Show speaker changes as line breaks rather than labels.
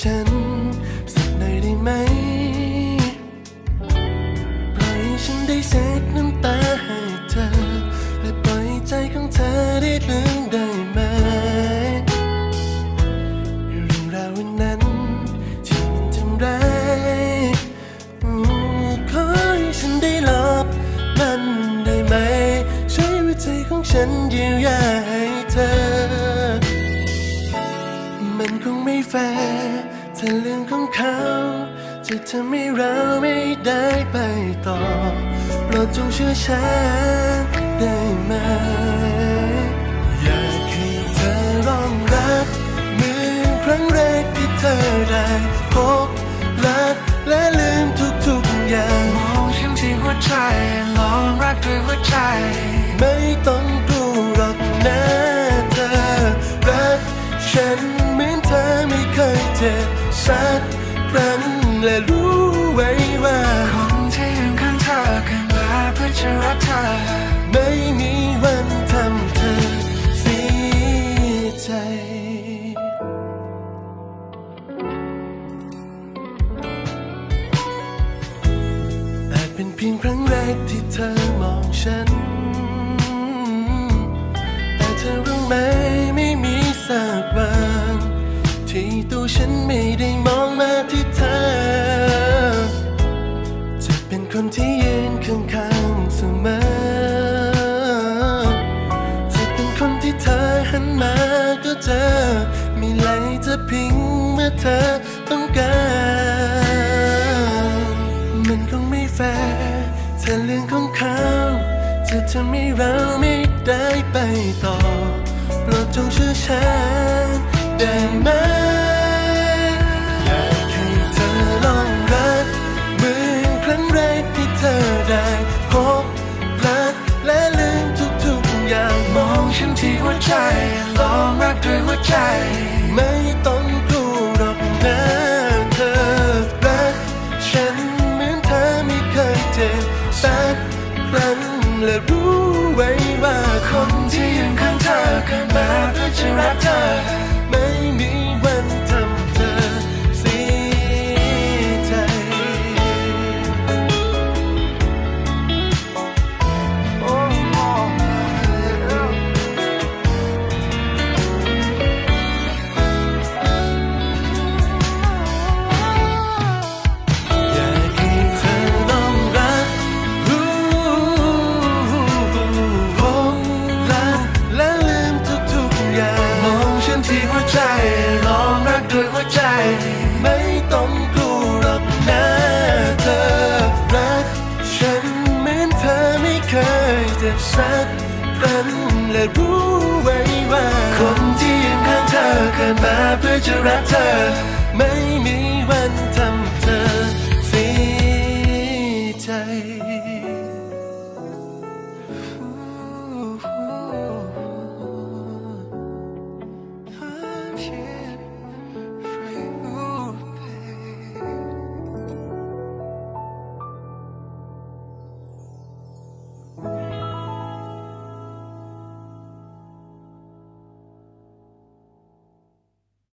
ฉัน สักหน่อยได้ไหมปล่อยฉันได้เช็ดน้ำตาให้เธอ และปล่อยใจของเธอได้เลืมได้ไหมเรื่องราววันนั้นที่มันทำร้ายขอให้ฉันได้ลบมันได้ไหม ใช้วิธี
ของฉันเยียวยาให้เธอ แฟร์ถ้าเรื่องขอ
งเขาจะทำให้เราไม่ได้ไปต่อโปรดจงเชื่อฉันได้ไหมอยากให้เธอลองรักเหมื
อนครั้งแรกที่เธอได้พบรักและลืมทุกๆอ
ย่างมองฉันที่หัวใจลองรักด้วยหัวใจ ไม่ต้อง เป็นเพียงครั้งแรกที่เธอมองฉัน แต่เธอรู้ไหมไม่มีสักวันที่ตัวฉันไม่ได้มองมาที่เธอ จะเป็นคนที่ยืนข้างๆเสมอ จะเป็นคนที่เธอหันมาก็เจอ มีไหลจะพิงเมื่อเธอต้องการ แฟร์ถ้าเรื่องของเขาจะทำให้เราไม่ได้ไปต่อโปรดจงเชื่อฉันได้ไหมอยากให้เธอลองรักเหมือนครั้งแรกที่เธอได้พบรักและลืมทุกๆอย่าง
มองฉันที่หัวใจลองรักด้วยหัวใจ
กครั้งและรู้ไว้ว่า
ค
น
ที่ยังข้างเธอเกิดมาเพื่อจะรักเธอ
บสักครั้งและรู้ไว้ว่า
คนที่ยืนข้างเธอเกินมาเพื่อจะรักเธอ
ไม่มีวัน